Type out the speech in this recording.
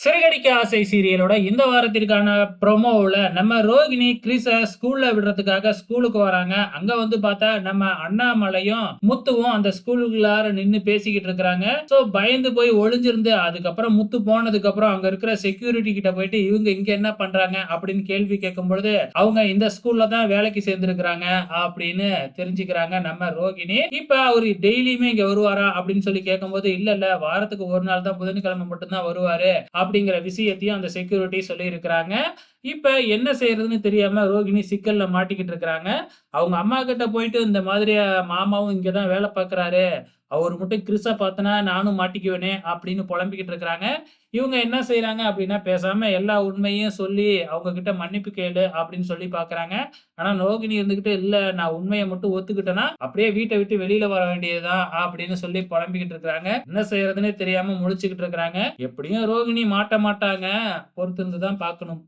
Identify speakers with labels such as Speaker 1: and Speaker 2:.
Speaker 1: சிறகடிக்க ஆசை சீரியலோட இந்த வாரத்திற்கான ப்ரொமோவில் நம்ம ரோகிணி கிறிஸை ஸ்கூல்ல விடுறதுக்காக ஸ்கூலுக்கு வராங்க. அங்க வந்து பார்த்தா நம்ம அண்ணாமலையும் முத்துவும் அந்த ஸ்கூலுக்குள்ளார நின்று பேசிக்கிட்டு இருக்கிறாங்க. ஸோ பயந்து போய் ஒளிஞ்சிருந்து அதுக்கப்புறம் முத்து போனதுக்கு அப்புறம் அங்க இருக்கிற செக்யூரிட்டி கிட்ட போயிட்டு இவங்க இங்க என்ன பண்றாங்க அப்படின்னு கேள்வி கேட்கும் பொழுது அவங்க இந்த ஸ்கூலில் தான் வேலைக்கு சேர்ந்துருக்கிறாங்க அப்படின்னு தெரிஞ்சுக்கிறாங்க நம்ம ரோகிணி. இப்ப அவரு டெய்லியுமே இங்க வருவாரா அப்படின்னு சொல்லி கேட்கும்போது இல்ல இல்ல வாரத்துக்கு ஒரு நாள் தான் புதன்கிழமை மட்டும்தான் வருவாரு அப்படிங்கிற விஷயத்தையும் அந்த செக்யூரிட்டி சொல்லியிருக்கிறாங்க. இப்போ இப்ப என்ன செய்யறதுன்னு தெரியாம ரோகிணி சிக்கல்ல மாட்டிக்கிட்டு இருக்கிறாங்க. அவங்க அம்மா கிட்ட போயிட்டு இந்த மாதிரி மாமாவும் இங்கதான் வேலை பார்க்குறாரு அவர் மட்டும் கிறிஸா பார்த்தனா நானும் மாட்டிக்குவேனே அப்படின்னு புலம்பிக்கிட்டு இருக்கிறாங்க. இவங்க என்ன செய்யறாங்க அப்படின்னா பேசாம எல்லா உண்மையும் சொல்லி அவங்க கிட்ட மன்னிப்பு கேளு அப்படின்னு சொல்லி பாக்குறாங்க ஆனா ரோகிணி இருந்துகிட்டு இல்ல நான் உண்மையை மட்டும் ஒத்துக்கிட்டேன்னா அப்படியே வீட்டை விட்டு வெளியில வர வேண்டியதுதான் அப்படின்னு சொல்லி புலம்பிக்கிட்டு இருக்கிறாங்க. என்ன செய்யறதுன்னே தெரியாம முழிச்சுக்கிட்டு இருக்கிறாங்க. எப்படியும் ரோகிணி மாட்ட மாட்டாங்க. பொறுத்திருந்து தான் பார்க்கணும்.